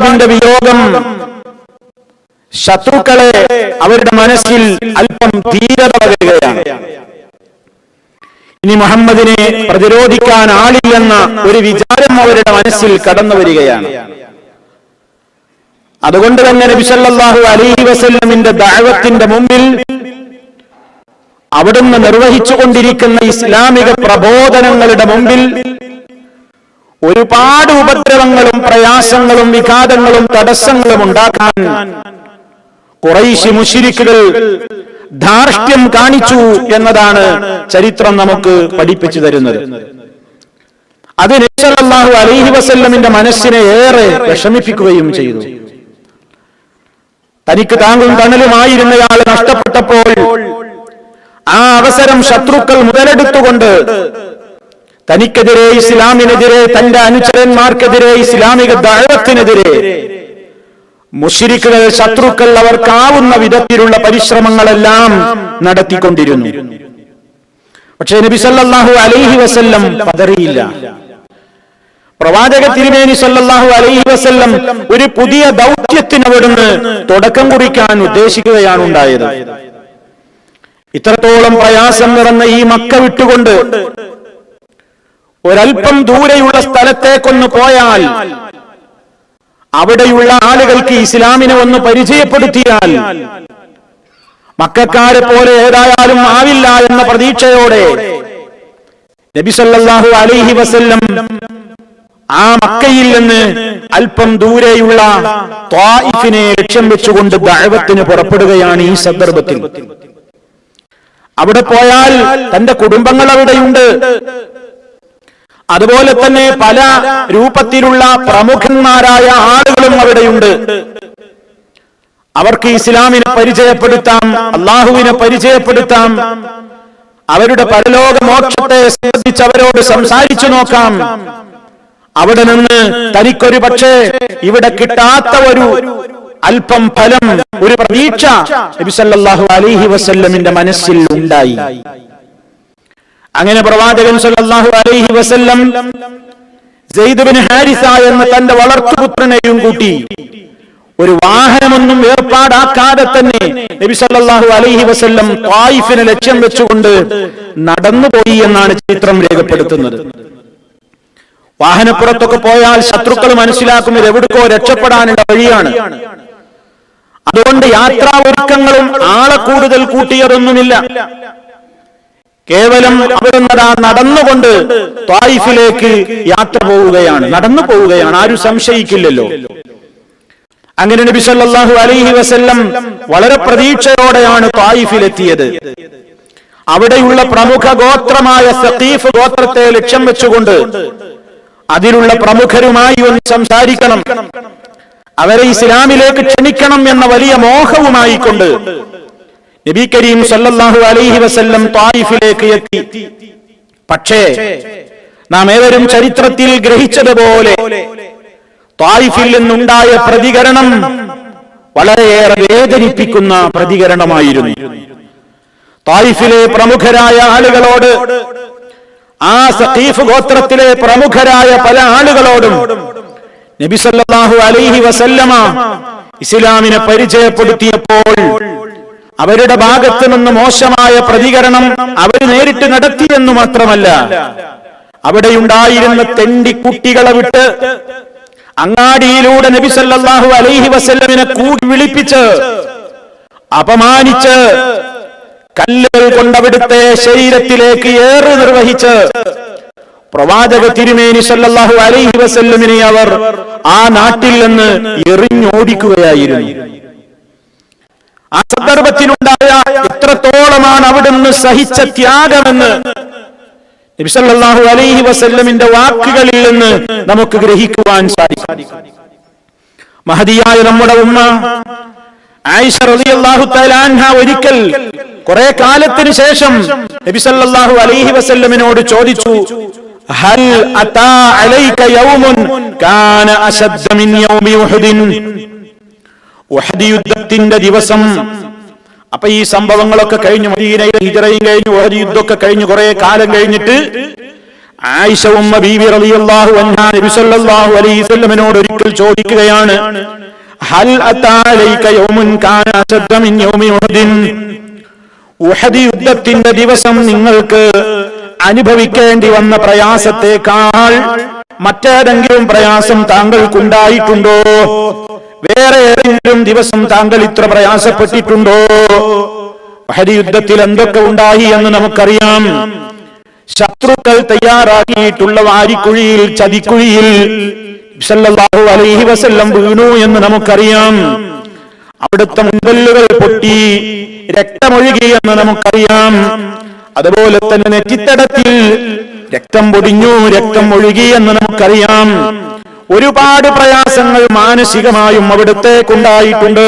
താലിബിന്റെ വിയോഗം. ശത്രുക്കളെ അവരുടെ മനസ്സിൽ അല്പം ധീരത പകരുകയാണ് ഇനി മുഹമ്മദിനെ പ്രതിരോധിക്കാൻ ആളില്ലെന്ന ഒരു വിചാരം അവരുടെ മനസ്സിൽ കടന്നു വരികയാണ്. അതുകൊണ്ട് തന്നെ നബിസല്ലാഹു അലൈഹി വസല്ലമിന്റെ ദാഴത്തിന്റെ മുമ്പിൽ അവിടുന്ന് നിർവഹിച്ചുകൊണ്ടിരിക്കുന്ന ഇസ്ലാമിക പ്രബോധനങ്ങളുടെ മുമ്പിൽ ഒരുപാട് ഉപദ്രവങ്ങളും പ്രയാസങ്ങളും വിഘാതങ്ങളും തടസ്സങ്ങളും ഉണ്ടാക്കാൻ കുറൈശി മുഷിരിക്കുകൾ ധാർഷ്ട്യം കാണിച്ചു എന്നതാണ് ചരിത്രം നമുക്ക് പഠിപ്പിച്ചു തരുന്നത്. അത് നബിസല്ലാഹു അലൈഹി വസല്ലമിന്റെ മനസ്സിനെ ഏറെ വിഷമിപ്പിക്കുകയും ചെയ്തു. തനിക്ക് താങ്കളും തണലുമായിരുന്നയാൾ നഷ്ടപ്പെട്ടപ്പോൾ ആ അവസരം ശത്രുക്കൾ മുതലെടുത്തുകൊണ്ട് തനിക്കെതിരെ ഇസ്ലാമിനെതിരെ തന്റെ അനുചരന്മാർക്കെതിരെ ഇസ്ലാമിക ദഴത്തിനെതിരെ മുഷിരിക്കുകൾ ശത്രുക്കൾ അവർക്കാവുന്ന വിധത്തിലുള്ള പരിശ്രമങ്ങളെല്ലാം നടത്തിക്കൊണ്ടിരുന്നു. പക്ഷേ നബി സല്ലല്ലാഹു അലൈഹി വസല്ലം പതറിയില്ല. പ്രവാചക തിരുമേനി സല്ലാഹു അലൈഹി വസല്ലം ഒരു പുതിയ ദൗത്യത്തിന് അവിടുന്ന് തുടക്കം കുറിക്കാൻ ഉദ്ദേശിക്കുകയാണ് ഉണ്ടായത്. ഇത്രത്തോളം പ്രയാസം നിറഞ്ഞ ഈ മക്ക വിട്ടുകൊണ്ട് ഒരൽപ്പം ദൂരെയുള്ള സ്ഥലത്തേക്കൊന്ന് പോയാൽ അവിടെയുള്ള ആളുകൾക്ക് ഇസ്ലാമിനെ ഒന്ന് പരിചയപ്പെടുത്തിയാൽ മക്കാരെ പോലെ ഏതായാലും ആവില്ല എന്ന പ്രതീക്ഷയോടെ നബി സല്ലല്ലാഹു അലൈഹി വസല്ലം ആ മക്കയിൽ നിന്ന് അല്പം ദൂരെയുള്ള ത്വായിഫിനെ ലക്ഷ്യം വെച്ചുകൊണ്ട് ദൈവത്തിന് പുറപ്പെടുകയാണ് ഈ സന്ദർഭത്തിൽ. അവിടെ പോയാൽ തന്റെ കുടുംബങ്ങൾ അവിടെയുണ്ട്. അതുപോലെ തന്നെ പല രൂപത്തിലുള്ള പ്രമുഖന്മാരായ ആളുകളും അവിടെയുണ്ട്. അവർക്ക് ഇസ്ലാമിനെ പരിചയപ്പെടുത്താം അള്ളാഹുവിനെ പരിചയപ്പെടുത്താം. അവരുടെ പരലോക മോക്ഷത്തെ സംബന്ധിച്ച് അവരോട് സംസാരിച്ചു നോക്കാം. അവിടെ നിന്ന് തനിക്കൊരു പക്ഷേ ഇവിടെ കിട്ടാത്ത ഒരു അല്പം ഫലം ഒരു പ്രതീക്ഷ നബി സല്ലല്ലാഹു അലൈഹി വസല്ലമിന്റെ മനസ്സിൽ ഉണ്ടായി. അങ്ങനെ പ്രവാചകൻ സല്ലല്ലാഹു അലൈഹി വസല്ലം ഹാരിസ എന്ന തന്റെ വളർത്തുപുത്രനെയും കൂട്ടി ഒരു വാഹനമൊന്നും ഏർപ്പാടാക്കാതെ തന്നെ നബി സല്ലല്ലാഹു അലൈഹി വസല്ലം തായിഫിനെ ലക്ഷ്യം വെച്ചുകൊണ്ട് നടന്നുപോയി എന്നാണ് ചിത്രം രേഖപ്പെടുത്തുന്നത്. വാഹനപ്പുറത്തൊക്കെ പോയാൽ ശത്രുക്കൾ മനസ്സിലാക്കുന്നത് എവിടേക്കോ രക്ഷപ്പെടാനുള്ള വഴിയാണ്. അതുകൊണ്ട് യാത്രാ ഒരുക്കങ്ങളും ആളെ കൂടുതൽ കൂട്ടിയതൊന്നുമില്ല. കേവലം അവിടുന്നതാ നടന്നുകൊണ്ട് തായിഫിലേക്ക് യാത്ര പോവുകയാണ്. നടന്നു പോവുകയാണ്. ആരും സംശയിക്കില്ലല്ലോ. അങ്ങനെ നബി സല്ലല്ലാഹു അലൈഹി വസല്ലം വളരെ പ്രതീക്ഷയോടെയാണ് ത്വായിഫിലെത്തിയത് അവിടെയുള്ള പ്രമുഖ ഗോത്രമായ സഖീഫ് ഗോത്രത്തെ ലക്ഷ്യം വെച്ചുകൊണ്ട് അതിലുള്ള പ്രമുഖരുമായി ഒന്ന് സംസാരിക്കണം. അവരെ ഇസ്ലാമിലേക്ക് ക്ഷണിക്കണം എന്ന വലിയ മോഹവുമായി കൊണ്ട് നബി കരീം സല്ലല്ലാഹു അലൈഹി വസല്ലം തായിഫിലേക്ക് എത്തി. പക്ഷേ നാം ഏവരും ചരിത്രത്തിൽ ഗ്രഹിച്ചതുപോലെ തായിഫിൽ നിന്നുണ്ടായ പ്രതികരണം വളരെയേറെ വേദനിപ്പിക്കുന്ന പ്രതികരണമായിരുന്നു. തായിഫിലെ പ്രമുഖരായ ആളുകളോട് ആ സഖീഫ് ഗോത്രത്തിലെ പ്രമുഖരായ പല ആളുകളോടും നബി സല്ലല്ലാഹു അലൈഹി വസല്ലമ ഇസ്ലാമിനെ പരിചയപ്പെടുത്തിയപ്പോൾ അവരുടെ ഭാഗത്ത് നിന്ന് മോശമായ പ്രതികരണം അവർ നേരിട്ട് നടത്തിയെന്നു മാത്രമല്ല അവിടെയുണ്ടായിരുന്ന തെണ്ടി കുട്ടികളെ വിട്ട് അങ്ങാടിയിലൂടെ നബി സല്ലല്ലാഹു അലൈഹി വസല്ലമിനെ കൂടി വിളിപ്പിച്ച് അപമാനിച്ച് കല്ലുകൾ കൊണ്ടവിടുത്തെ ശരീരത്തിലേക്ക് ഏറ് നിർവഹിച്ച് പ്രവാചക തിരുമേനി സല്ലല്ലാഹു അലൈഹി വസല്ലമിനെ അവർ ആ നാട്ടിൽ നിന്ന് എറിഞ്ഞോടിക്കുകയായിരുന്നു. ആ സന്ദർഭത്തിലുണ്ടായ എത്രത്തോളമാണ് അവിടുന്ന് സഹിച്ച ത്യാഗമെന്ന് നബി സല്ലല്ലാഹു അലൈഹി വസല്ലമിന്റെ വാക്കുകളിൽ നിന്ന് നമുക്ക് ഗ്രഹിക്കുവാൻ സാധിക്കും. മഹതിയായ നമ്മുടെ ഉമ്മ ആയിഷ റളിയല്ലാഹു തആലാൻഹ ഒരിക്കൽ കുറെ കാലത്തിന് ശേഷം നബി സല്ലല്ലാഹു അലൈഹി വസല്ലമിനോട് ചോദിച്ചു ഹൽ അതാ അലൈക യൗമുൻ കാന അശദ്ദ മിൻ യൗമി ഉഹദിൻ? ഉഹദ് യുദ്ധത്തിന്റെ ദിവസം. അപ്പൊ ഈ സംഭവങ്ങളൊക്കെ കഴിഞ്ഞു മദീനയിലെ ഹിജറയും കഴിഞ്ഞു ഒഹദി യുദ്ധമൊക്കെ കഴിഞ്ഞു കുറെ കാലം കഴിഞ്ഞിട്ട് ആയിഷ ഉമ്മ ബീവി റളിയല്ലാഹു അൻഹാ നബി സല്ലല്ലാഹു അലൈഹി വസല്ലമയോട് ഒരിക്കൽ ചോദിക്കുകയാണ് ഹൽ അതാലൈക യൗമുൻ കാന അസദ്ദ മിൻ യൗമി ഉഹദിൻ? ഉഹദ് യുദ്ധത്തിന്റെ ദിവസം നിങ്ങൾക്ക് അനുഭവിക്കേണ്ടി വന്ന പ്രയാസത്തെക്കാൾ മറ്റേതെങ്കിലും പ്രയാസം താങ്കൾക്കുണ്ടായിട്ടുണ്ടോ? വേറെ ഏതെങ്കിലും ദിവസം താങ്കൾ ഇത്ര പ്രയാസപ്പെട്ടിട്ടുണ്ടോ? യുദ്ധത്തിൽ എന്തൊക്കെ ഉണ്ടായി എന്ന് നമുക്കറിയാം. ശത്രുക്കൾ തയ്യാറാക്കിയിട്ടുള്ള വാരിക്കുഴിയിൽ ചതിക്കുഴിയിൽ സല്ലല്ലാഹു അലൈഹി വസല്ലം വീണു എന്ന് നമുക്കറിയാം. അവിടുത്തെ മുൻപല്ലുകൾ പൊട്ടി രക്തമൊഴുകി എന്ന് നമുക്കറിയാം. അതുപോലെ തന്നെ നെറ്റിത്തടത്തിൽ രക്തം പൊടിഞ്ഞു രക്തം ഒഴുകി എന്ന് നമുക്കറിയാം. ഒരുപാട് പ്രയാസങ്ങൾ മാനസികമായും അവിടുത്തേക്കുണ്ടായിട്ടുണ്ട്.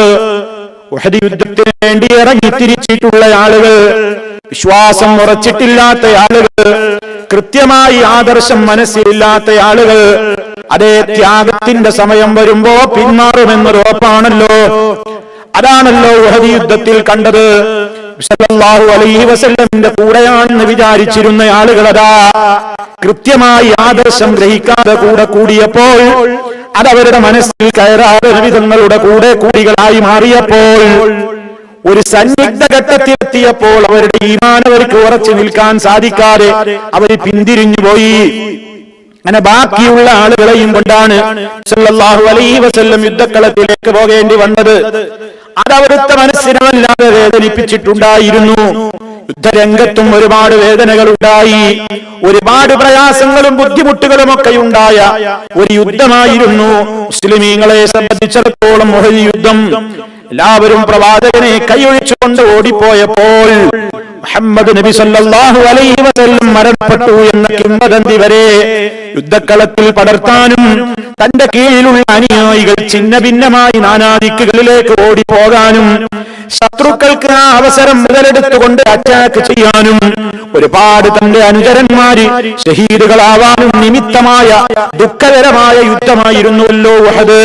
ഉഹരി യുദ്ധത്തിന് വേണ്ടി ഇറങ്ങി തിരിച്ചിട്ടുള്ള ആളുകൾ വിശ്വാസം ഉറച്ചിട്ടില്ലാത്ത ആളുകൾ കൃത്യമായി ആദർശം മനസ്സിലില്ലാത്ത ആളുകൾ അതേ ത്യാഗത്തിന്റെ സമയം വരുമ്പോ പിന്മാറുമെന്നൊരു ഉറപ്പാണല്ലോ. അതാണല്ലോ ഉഹദി യുദ്ധത്തിൽ കണ്ടത്. സല്ലല്ലാഹു അലൈഹി കൂടെയാണെന്ന് വിചാരിച്ചിരുന്ന ആളുകൾ അതാ കൃത്യമായി ആദർശം ഗ്രഹിക്കാതെ കൂടെ കൂടിയപ്പോൾ അതവരുടെ മനസ്സിൽ കയറാതെ വിധങ്ങളുടെ കൂടെ കൂടികളായി മാറിയപ്പോൾ ഒരു സന്നിഗ്ധ ഘട്ടത്തിലെത്തിയപ്പോൾ അവരുടെ ഈമാൻ അവർക്ക് ഉറച്ചു നിൽക്കാൻ സാധിക്കാതെ അവർ പിന്തിരിഞ്ഞു പോയി. അങ്ങനെ ബാക്കിയുള്ള ആളുകളെയും കൊണ്ടാണ് സല്ലല്ലാഹു അലൈഹി വസല്ലം യുദ്ധക്കളത്തിലേക്ക് പോകേണ്ടി വന്നത്. അതവിടുത്തെ മനസ്സിനവല്ലാതെ വേദനിപ്പിച്ചിട്ടുണ്ടായിരുന്നു. യുദ്ധരംഗത്തും ഒരുപാട് വേദനകൾ ഉണ്ടായി ഒരുപാട് പ്രയാസങ്ങളും ബുദ്ധിമുട്ടുകളും ഒക്കെ ഉണ്ടായ ഒരു യുദ്ധമായിരുന്നു മുസ്ലിമീങ്ങളെ സംബന്ധിച്ചിടത്തോളം യുദ്ധം. എല്ലാവരും പ്രവാചകനെ കൈയൊഴിച്ചുകൊണ്ട് ഓടിപ്പോയപ്പോൾ മുഹമ്മദ് നബി സല്ലല്ലാഹു അലൈഹി വസല്ലം മരണപ്പെട്ടു എന്ന കിംവദന്തി വരെ യുദ്ധക്കളത്തിൽ പടർത്താനും തന്റെ കീഴിലുള്ള അനുയായികൾ ചിന്ന ഭിന്നമായി നാനാദിക്കുകളിലേക്ക് ഓടിപ്പോകാനും ശത്രുക്കൾക്ക് ആ അവസരം മുതലെടുത്തുകൊണ്ട് അറ്റാക്ക് ചെയ്യാനും ഒരുപാട് തന്റെ അനുചരന്മാര് ഷഹീദുകളാവാനും നിമിത്തമായ ദുഃഖകരമായ യുദ്ധമായിരുന്നുവല്ലോ വഹദ്.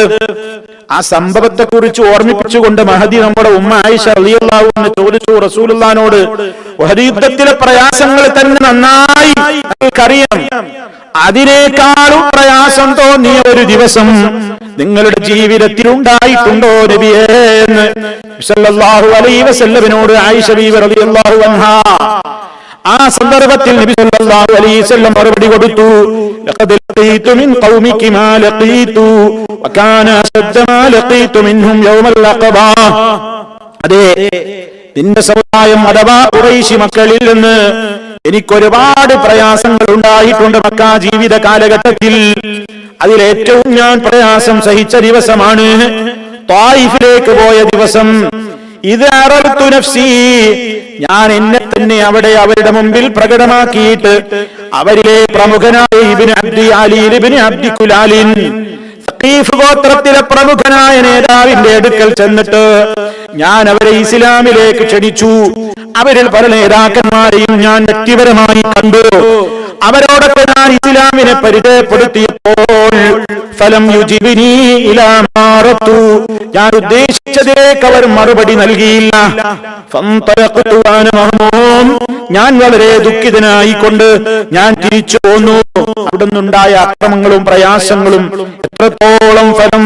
ആ സംഭവത്തെ കുറിച്ച് ഓർമ്മിപ്പിച്ചുകൊണ്ട് മഹദി നമ്മുടെ ഉമ്മ ആയിഷ റളിയല്ലാഹു എന്ന് ചോദിച്ചു റസൂലുള്ളാനോട് യുദ്ധത്തിലെ പ്രയാസങ്ങൾ തന്നെ നന്നായി അറിയാം അതിനേക്കാളും പ്രയാസം തോന്നിയ ഒരു ദിവസം നിങ്ങളുടെ ജീവിതത്തിൽ ഉണ്ടായിട്ടുണ്ടോ നബിയേ എന്ന്. അലൈഹി വസല്ലമിനോട് ആയിഷ ബീവർ റളിയല്ലാഹു അൻഹാ ആ സന്ദർഭത്തിൽ നബി സല്ലല്ലാഹു അലൈഹി വസല്ലം മറുപടി കൊടുത്തു. ലഖദ് ലഖീതു മിൻ ഖൗമികി മാ ലഖീതു വകാന അശദ്ദ മാ ലഖീതു മിൻഹും യൗമൽ അഖബ. അതെ നിന്റെ സമുദായം അഥവാ കുറേശി മക്കളിൽ നിന്ന് എനിക്കൊരുപാട് പ്രയാസങ്ങൾ ഉണ്ടായിട്ടുണ്ട് മക്ക ജീവിത കാലഘട്ടത്തിൽ. അതിലേറ്റവും ഞാൻ പ്രയാസം സഹിച്ച ദിവസമാണ്. തായിഫിലേക്ക് പോയ ദിവസം ഇത് അറബത്തു നഫ്സി. ഞാൻ എന്നെ തന്നെ അവിടെ അവരുടെ മുമ്പിൽ പ്രകടമാക്കിയിട്ട് അവരിലെ പ്രമുഖനായ ഇബിന് അബ്ദി അലി ഇബിന് അബ്ദി കുലാലിൻ ഗോത്രത്തിലെ പ്രമുഖനായ നേതാവിന്റെ അടുക്കൽ ചെന്നിട്ട് ഞാൻ അവരെ ഇസ്ലാമിലേക്ക് ക്ഷണിച്ചു. അവരിൽ പല നേതാക്കന്മാരെയും ഞാൻ വ്യക്തിപരമായി കണ്ടു. അവരോടൊക്കെ ഞാൻ ഇസ്ലാമിനെ പരിചയപ്പെടുത്തിയപ്പോൾ ഫലം യുജിബിനി ഇലാമാറത്തു ഞാൻ ഉദ്ദേശിച്ചതിലേക്ക് അവർ മറുപടി നൽകിയില്ല. ഞാൻ വളരെ ദുഃഖിതനായിക്കൊണ്ട് ഞാൻ തിരിച്ചു പോന്നു. അവിടുന്നുണ്ടായ അക്രമങ്ങളും പ്രയാസങ്ങളും എത്രത്തോളം ഫലം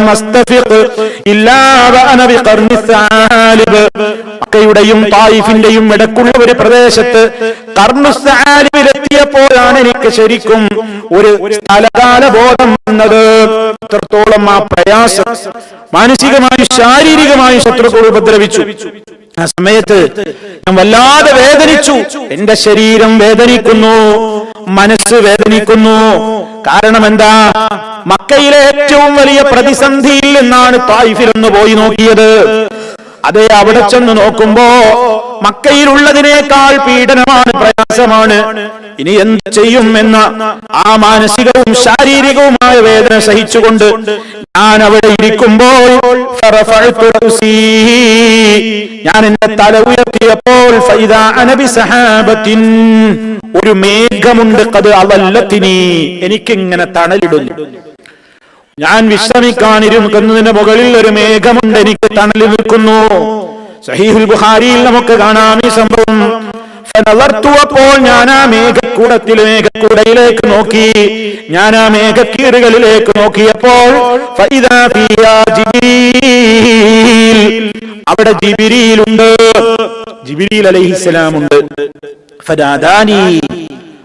മക്കയുടെയും തായിഫിന്റെയും ഇടക്കുള്ള ഒരു പ്രദേശത്ത് കർണുസാലിവിലെത്തിയപ്പോഴാണ് എനിക്ക് ശരിക്കും ഒരു സ്ഥലകാല ബോധം വന്നത്. എത്രത്തോളം ആ പ്രയാസം മാനസികമായി ശാരീരികമായും ശത്രുക്കൾ ഉപദ്രവിച്ചു. ആ സമയത്ത് ഞാൻ വല്ലാതെ വേദനിച്ചു. എന്റെ ശരീരം വേദനിക്കുന്നു. മനസ്സ് വേദനിക്കുന്നു. കാരണം എന്താ? മക്കയിലെ ഏറ്റവും വലിയ പ്രതിസന്ധിയിൽ നിന്നാണ് തായിഫിലൊന്ന് പോയി നോക്കിയത്. അതെ അവിടെ ചെന്ന് നോക്കുമ്പോ മക്കയിലുള്ളതിനേക്കാൾ പീഡനമാണ് പ്രയാസമാണ്. ഇനി എന്ത് ചെയ്യും എന്ന ആ മാനസികവും ശാരീരികവുമായ വേദന സഹിച്ചുകൊണ്ട് ഞാൻ അവിടെ ഇരിക്കുമ്പോൾ. ഞാൻ എന്റെ തല ഉയർത്തിയപ്പോൾ ഒരു മേഘമുണ്ട് കത് അവല്ലത്തിനി. എനിക്കിങ്ങനെ തണലിടുന്നു. ഞാൻ വിശ്രമിക്കാനിരിക്കുന്നതിന് മുകളിൽ ഒരു മേഘമുണ്ട് എനിക്ക് തണലി നിൽക്കുന്നു. സഹീഹുൽ ബുഹാരിയിൽ നമുക്ക് കാണാം ഈ സംഭവം. ഫനളർത്തു അപ്പോൾ ഞാൻ ആ മേഘക്കൂടത്തിൽ മേഘക്കൂടയിലേക്ക് നോക്കി. ഞാൻ ആ മേഘക്കീറുകളിലേക്ക് നോക്കിയപ്പോൾ. അവിടെ ജിബിരിയിലുണ്ട് ജിബിരിയിൽ അലഹിസ്സലാമുണ്ട്. ഫനാദാനി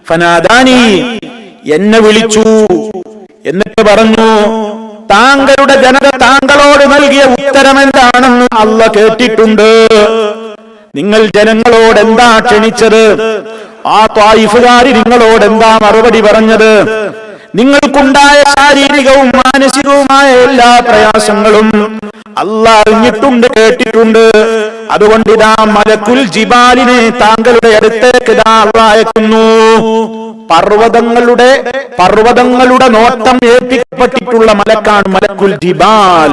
ഫനാദാനി എന്നെ വിളിച്ചു. എന്നിട്ട് പറഞ്ഞു താങ്കളുടെ ജനത താങ്കളോട് നൽകിയ ഉത്തരം എന്താണെന്ന് അല്ല കേട്ടിട്ടുണ്ട്. നിങ്ങൾ ജനങ്ങളോട് എന്താ ക്ഷണിച്ചത്? ആ തായിഫുകാരി നിങ്ങളോട് എന്താ മറുപടി പറഞ്ഞത്? നിങ്ങൾക്കുണ്ടായ ശാരീരികവും മാനസികവുമായ എല്ലാ പ്രയാസങ്ങളും അല്ല അറിഞ്ഞിട്ടുണ്ട് കേട്ടിട്ടുണ്ട്. അതുകൊണ്ട് ഇതാ മലക്കുൽ ജിബാലിനെ താങ്കളുടെ അടുത്തേക്ക് ഇതാ അയക്കുന്നു. പർവതങ്ങളുടെ പർവതങ്ങളുടെ നോട്ടം ഏൽപ്പിക്കപ്പെട്ടിട്ടുള്ള മലക്കാണ് മലക്കുൽ ജിബാൽ.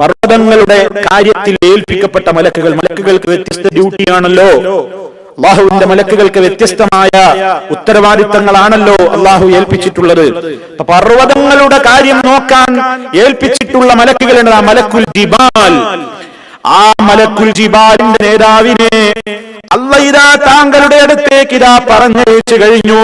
പർവതങ്ങളുടെ കാര്യത്തിൽ ഏൽപ്പിക്കപ്പെട്ട മലക്കുകൾ. മലക്കുകൾക്ക് വ്യത്യസ്ത ഡ്യൂട്ടിയാണല്ലോ. അള്ളാഹുവിന്റെ മലക്കുകൾക്ക് വ്യത്യസ്തമായ ഉത്തരവാദിത്തങ്ങളാണല്ലോ അള്ളാഹു ഏൽപ്പിച്ചിട്ടുള്ളത്. പർവതങ്ങളുടെ കാര്യം നോക്കാൻ ഏൽപ്പിച്ചിട്ടുള്ള മലക്കുകളുണ്ട് ആ മലക്കുൽ ജിബാൽ. ആ മലക്കുൽ ജിബാലിന്റെ നേതാവിനെ അല്ല ഇതാ താങ്കളുടെ അടുത്തേക്ക് ഇതാ പറഞ്ഞയച്ചു കഴിഞ്ഞു.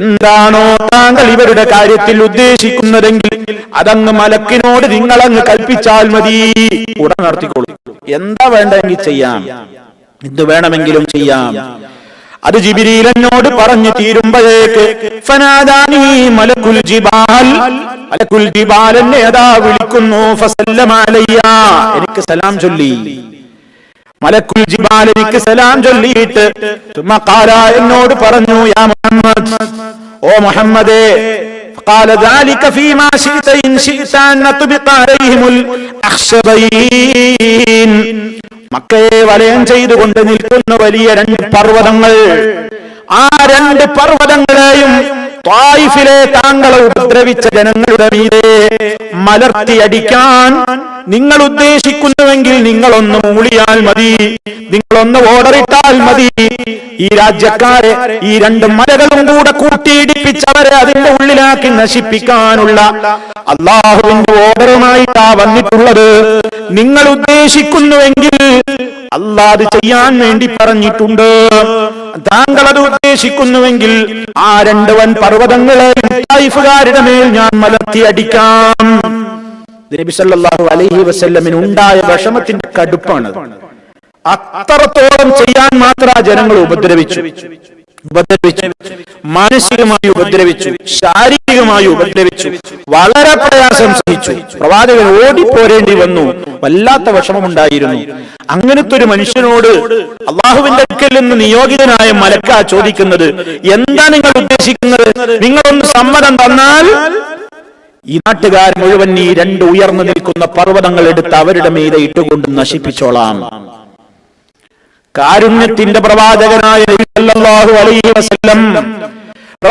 എന്താണോ താങ്കൾ ഇവരുടെ കാര്യത്തിൽ ഉദ്ദേശിക്കുന്നതെങ്കിൽ അതങ്ങ് മലക്കിനോട് നിങ്ങളങ്ങ് കൽപ്പിച്ചാൽ മതി. ഉടൻ നടത്തിക്കോളൂ. എന്താ വേണ്ടെങ്കിൽ ചെയ്യാം. എന്ത് വേണമെങ്കിലും ചെയ്യാം. അത് ജിബിരിയിൽ പറഞ്ഞു തീരുമ്പോഴേക്ക് മലക്കുൽ ജിബാൽ മലക്കുൽ ജിബാൽ അതാ വിളിക്കുന്നു എനിക്ക് സലാം ചൊല്ലി. മലക്കുൽ ജിബാൽ എനിക്ക് സലാം ചൊല്ലിയിട്ട് തുമ്മ ഖാല എന്നോട് പറഞ്ഞു യാ മുഹമ്മദ് ഓ മുഹമ്മദേ قال ذلك فيما شئت إن شئت أن نطبق عليهم الأخشبين മക്കയെ വലയം ചെയ്തുകൊണ്ട് നിൽക്കുന്ന വലിയ രണ്ട് പർവ്വതങ്ങൾ ആ രണ്ട് പർവ്വതങ്ങളെയും ത്വായിഫിലെ താങ്കളെ ഉപദ്രവിച്ച ജനങ്ങളുടെ മീതെ മലർത്തിയടിക്കാൻ നിങ്ങൾ ഉദ്ദേശിക്കുന്നുവെങ്കിൽ നിങ്ങളൊന്ന് മൂളിയാൽ മതി. നിങ്ങളൊന്ന് ഓർഡറിട്ടാൽ മതി. ഈ രാജ്യക്കാരെ ഈ രണ്ട് മലകളും കൂടെ കൂട്ടിയിടിപ്പിച്ചവരെ അതിന്റെ ഉള്ളിലാക്കി നശിപ്പിക്കാനുള്ള അള്ളാഹുവിന്റെ ഓർഡറുമായിട്ടാ വന്നിട്ടുള്ളത്. നിങ്ങൾ ഉദ്ദേശിക്കുന്നുവെങ്കിൽ അല്ലാതെ ചെയ്യാൻ വേണ്ടി പറഞ്ഞിട്ടുണ്ട്. താങ്കൾ അത് ഉദ്ദേശിക്കുന്നുവെങ്കിൽ ആ രണ്ട് വൻ പർവതങ്ങളെ തായിഫുകാരുടെ മേൽ ഞാൻ മലർത്തി അടിക്കാം നബിസല്ലാഹു അലൈഹി വസല്ലമിന് ഉണ്ടായ വിഷമത്തിന്റെ കടുപ്പാണ് അത്രത്തോളം ചെയ്യാൻ മാത്രം ആ ജനങ്ങൾ ഉപദ്രവിച്ചു. ഉപദ്രവിച്ചു മാനസികമായി ഉപദ്രവിച്ചു ശാരീരികമായി ഉപദ്രവിച്ചു വളരെ പ്രയാസം സഹിച്ചു. പ്രവാചകൻ ഓടിപ്പോരേണ്ടി വന്നു. വല്ലാത്ത വിഷമമുണ്ടായിരുന്നു. അങ്ങനത്തെ ഒരു മനുഷ്യനോട് അള്ളാഹുവിന്റെ അടുക്കൽ നിന്ന് നിയോഗിതനായ മലക്ക ചോദിക്കുന്നത് എന്താ നിങ്ങൾ ഉദ്ദേശിക്കുന്നത്? നിങ്ങളൊന്ന് സമ്മതം തന്നാൽ? ഈ നാട്ടുകാർ മുഴുവൻ ഈ രണ്ട് ഉയർന്നു നിൽക്കുന്ന പർവതങ്ങൾ എടുത്ത് അവരുടെ മീതെ ഇട്ടുകൊണ്ട് നശിപ്പിച്ചോളാം. കാരുണ്യത്തിന്റെ പ്രവാചകനായ അലൈഹി വസല്ലം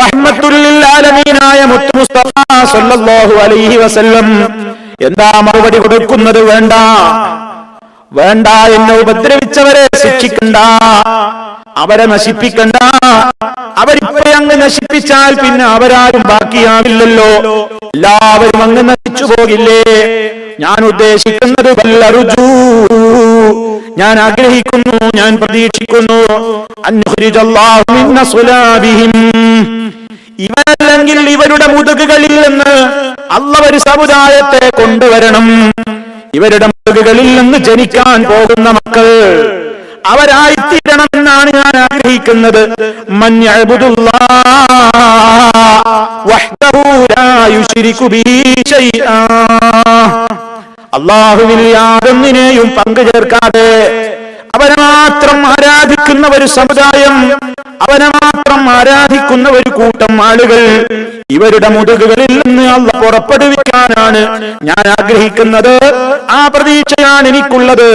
റഹ്മത്തുൽ ലിൽ ആലമീനായ മുത്ത് മുസ്തഫ സല്ലല്ലാഹു അലൈഹി വസല്ലം എന്താ മറുപടി കൊടുക്കുന്നത് വേണ്ട? വേണ്ട എന്നെ ഉപദ്രവിച്ചവരെ ശിക്ഷിക്കണ്ട. അവരെ നശിപ്പിക്കണ്ട. അവരിപ്പോ അങ്ങ് നശിപ്പിച്ചാൽ പിന്നെ അവരാരും ബാക്കിയാവില്ലല്ലോ. എല്ലാവരും അങ്ങ് നശിച്ചു പോകില്ലേ? ഞാൻ ഉദ്ദേശിക്കുന്നത് വല്ലറുജൂ ഞാൻ ആഗ്രഹിക്കുന്നു ഞാൻ പ്രതീക്ഷിക്കുന്നു. ഇവരല്ലെങ്കിൽ ഇവരുടെ മുതുകുകളിൽ നിന്ന് അള്ള സമുദായത്തെ കൊണ്ടുവരണം. ഇവരുടെ മുതുകുകളിൽ നിന്ന് ജനിക്കാൻ പോകുന്ന മക്കൾ അവരായിത്തീരണമെന്നാണ് ഞാൻ ആഗ്രഹിക്കുന്നത്. മൻ അള്ളാഹുവിൽ യാതൊന്നിനെയും പങ്കു ചേർക്കാതെ ആരാധിക്കുന്ന ഒരു സമുദായം അവനെ മാത്രം ആരാധിക്കുന്ന ഒരു കൂട്ടം ആളുകൾ. ഇവരുടെ മുതുകുകളിൽ നിന്ന് അള്ള പുറപ്പെടുവിക്കാനാണ് ഞാൻ ആഗ്രഹിക്കുന്നത്. ആ പ്രതീക്ഷയാണ് എനിക്കുള്ളത്.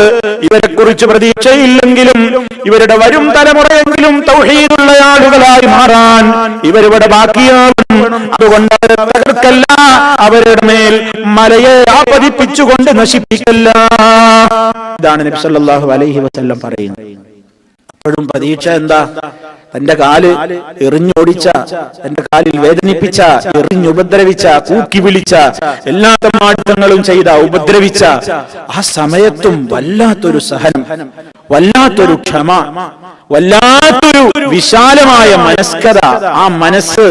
ഇവരെ കുറിച്ച് പ്രതീക്ഷയില്ലെങ്കിലും ഇവരുടെ വരും തലമുറയെങ്കിലും തൗഹീദുള്ള ആളുകളായി മാറാൻ ഇവരിവിടെ ബാക്കിയാവും അതുകൊണ്ട് തകർക്കല്ല അവരുടെ മേൽ മലയെ ആപതിപ്പിച്ചുകൊണ്ട് നശിപ്പിക്കല്ല. ഇതാണ് നബി സല്ലല്ലാഹു അലൈഹി വസല്ലം പറയുന്നത്. അപ്പോഴും പ്രതീക്ഷ എന്താ? തന്റെ കാൽ എറിഞ്ഞോടിച്ച തന്റെ കാലിൽ വേദനിപ്പിച്ച എറിഞ്ഞുപദ്രവിച്ച കൂക്കി വിളിച്ച എല്ലാ തമ്മാടിത്തങ്ങളും ചെയ്ത ഉപദ്രവിച്ച ആ സമയത്തും വല്ലാത്തൊരു സഹനം വല്ലാത്തൊരു ക്ഷമ വല്ലാത്തൊരു വിശാലമായ മനസ്കത ആ മനസ്സ്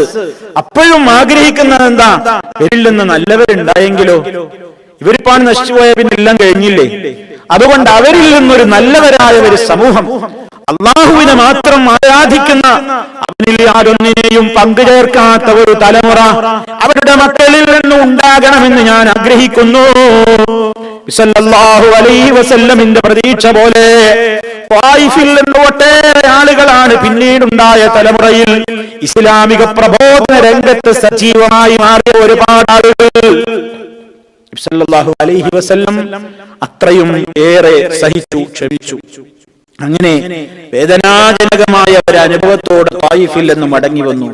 അപ്പോഴും ആഗ്രഹിക്കുന്നത് എന്താ? ഇവരിൽ നിന്ന് നല്ലവരുണ്ടായെങ്കിലോ? ഇവരിപ്പാണ് നശിച്ചുപോയ പിന്നെ എല്ലാം കഴിഞ്ഞില്ലേ? അതുകൊണ്ട് അവരിൽ നിന്നൊരു നല്ലവരായ ഒരു സമൂഹം അള്ളാഹുവിനെ മാത്രം ആരാധിക്കുന്ന അവനിൽ യാതൊന്നിനെയും പങ്കുചേർക്കാത്ത ഒരു തലമുറ അവരുടെ മക്കളിൽ നിന്ന് ഉണ്ടാകണമെന്ന് ഞാൻ ആഗ്രഹിക്കുന്നു. പ്രതീക്ഷ പോലെ ഒട്ടേറെ ആളുകളാണ് പിന്നീടുണ്ടായ തലമുറയിൽ ഇസ്ലാമിക പ്രബോധന രംഗത്ത് സജീവമായി മാറിയ ഒരുപാട് ആളുകൾ. അലൈഹി വസല്ലം അത്രയും ഏറെ സഹിച്ചു ക്ഷമിച്ചു. അങ്ങനെ വേദനാജനകമായ ഒരു അനുഭവത്തോട് തായിഫിൽ മടങ്ങി വന്നു.